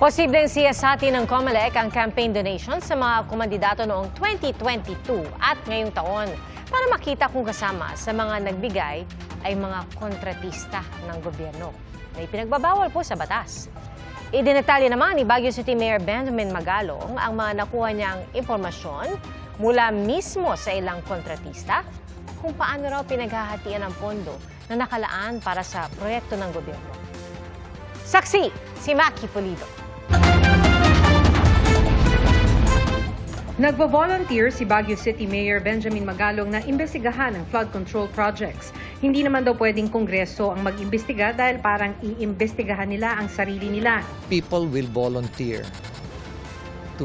Posibleng siyasati ng COMELEC ang campaign donations sa mga kumandidato noong 2022 at ngayong taon para makita kung kasama sa mga nagbigay ay mga kontratista ng gobyerno. May pinagbabawal po sa batas. Idinetalye naman ni Baguio City Mayor Benjamin Magalong ang mga nakuha niyang impormasyon mula mismo sa ilang kontratista kung paano raw pinaghahatian ang pondo na nakalaan para sa proyekto ng gobyerno. Saksi, si Maki Pulido. Nagvo-volunteer si Baguio City Mayor Benjamin Magalong na imbestigahan ang flood control projects. Hindi naman daw pwedeng kongreso ang mag-imbestiga dahil parang iimbestigahan nila ang sarili nila. people will volunteer to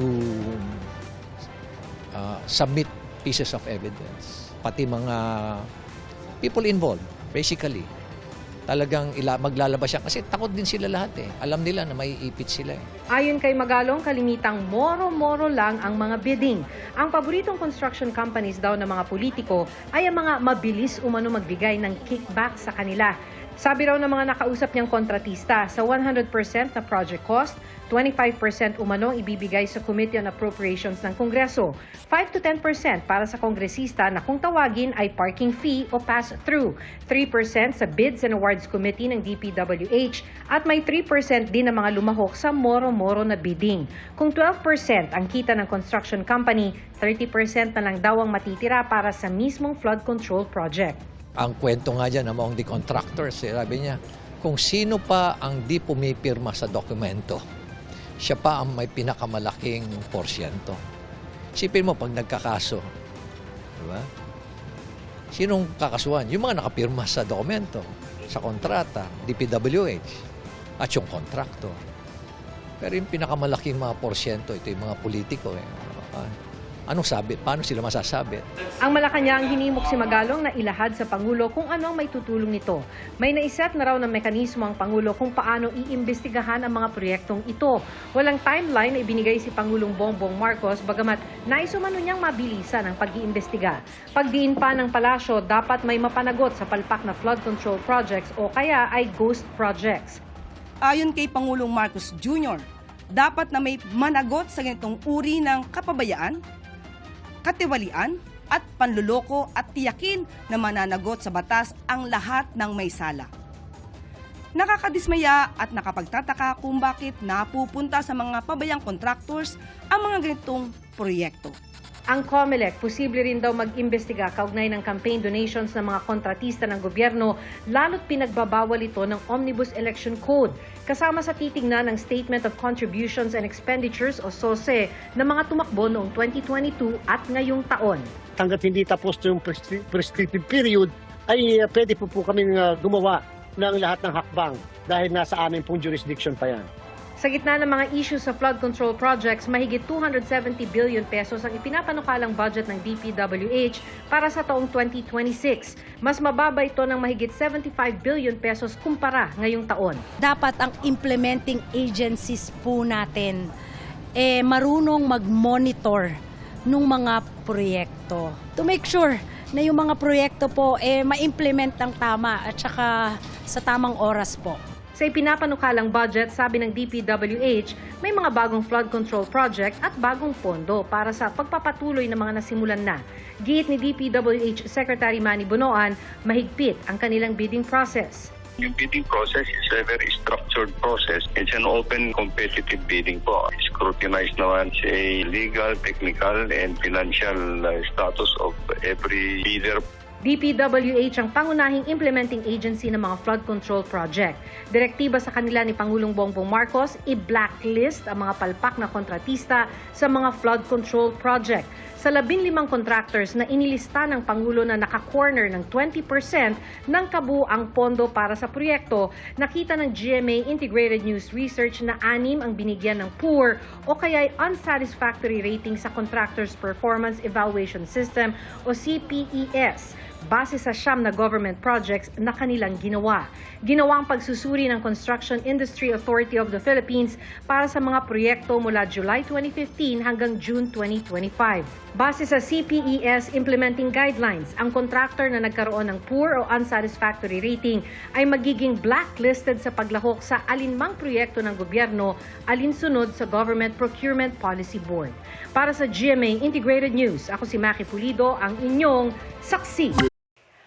uh, submit pieces of evidence. Pati mga people involved, basically. Talagang ila, maglalabas siya. Kasi takot din sila lahat eh. Alam nila na may ipit sila eh. Ayon kay Magalong, kalimitang moro-moro lang ang mga bidding. Ang paboritong construction companies daw ng mga politiko ay ang mga mabilis umano magbigay ng kickback sa kanila. Sabi raw ng mga nakausap niyang kontratista, sa 100% na project cost, 25% umano ibibigay sa Committee on Appropriations ng Kongreso, 5 to 10% para sa kongresista na kung tawagin ay parking fee o pass-through, 3% sa Bids and Awards Committee ng DPWH at may 3% din ng mga lumahok sa moro-moro na bidding. Kung 12% ang kita ng construction company, 30% na lang daw ang matitira para sa mismong flood control project. Ang kwento nga dyan among the contractors, eh, sabi niya, kung sino pa ang di pumipirma sa dokumento, siya pa ang may pinakamalaking porsyento. Sipin mo pag nagkakaso, di ba? Sinong kakasuhan? Yung mga nakapirma sa dokumento, sa kontrata, DPWH, at yung kontraktor. Pero yung pinakamalaking mga porsyento, ito yung mga politiko. Eh. Anong sabi? Paano sila masasabi? Ang Malacanang hinimok si Magalong na ilahad sa Pangulo kung ano ang may tutulong nito. May naiset na raw ng mekanismo ang Pangulo kung paano iimbestigahan ang mga proyektong ito. Walang timeline na ibinigay si Pangulong Bongbong Marcos bagamat naisumano niyang mabilisan ang pag-iimbestiga. Pagdiin pa ng palasyo, dapat may mapanagot sa palpak na flood control projects o kaya ay ghost projects. Ayon kay Pangulong Marcos Jr., dapat na may managot sa ganitong uri ng kapabayaan, katiwalian at panluloko at tiyakin na mananagot sa batas ang lahat ng may sala. Nakakadismaya at nakapagtataka kung bakit napupunta sa mga pabayang contractors ang mga ganitong proyekto. Ang COMELEC, posible rin daw mag-imbestiga kaugnay ng campaign donations ng mga kontratista ng gobyerno, lalo't pinagbabawal ito ng Omnibus Election Code. Kasama sa titingnan ng Statement of Contributions and Expenditures o SOSE ng mga tumakbo noong 2022 at ngayong taon. hanggat hindi tapos yung prescri- prescriptive period, ay uh, pwede po po kami gumawa ng lahat ng hakbang dahil nasa amin pong jurisdiction pa yan. Sa gitna ng mga issues sa flood control projects, mahigit 270 billion pesos ang ipinapanukalang budget ng DPWH para sa taong 2026. Mas mababa ito ng mahigit 75 billion pesos kumpara ngayong taon. dapat ang implementing agencies po natin eh marunong mag-monitor ng mga proyekto to make sure na yung mga proyekto po eh ma-implement ng tama at saka sa tamang oras po. Sa ipinapanukalang budget, sabi ng DPWH, may mga bagong flood control project at bagong pondo para sa pagpapatuloy ng mga nasimulan na. Giit ni DPWH Secretary Manny Bonoan, mahigpit ang kanilang bidding process. Yung bidding process is a very structured process. It's an open competitive bidding po. Scrutinize naman sa legal, technical, and financial uh, status of every bidder. DPWH ang pangunahing implementing agency ng mga flood control project. Direktiba sa kanila ni Pangulong Bongbong Marcos, i-blacklist ang mga palpak na kontratista sa mga flood control project. Sa 15 contractors na inilista ng Pangulo na naka-corner ng 20% ng kabuang pondo para sa proyekto, nakita ng GMA Integrated News Research na anim ang binigyan ng poor o kaya unsatisfactory rating sa Contractors Performance Evaluation System o CPES. Base sa siyam na government projects na kanilang ginawa. Ginawa ang pagsusuri ng Construction Industry Authority of the Philippines para sa mga proyekto mula July 2015 hanggang June 2025. Base sa CPES implementing guidelines, ang contractor na nagkaroon ng poor o unsatisfactory rating ay magiging blacklisted sa paglahok sa alinmang proyekto ng gobyerno alinsunod sa Government Procurement Policy Board. Para sa GMA Integrated News, ako si Maki Pulido, ang inyong saksi.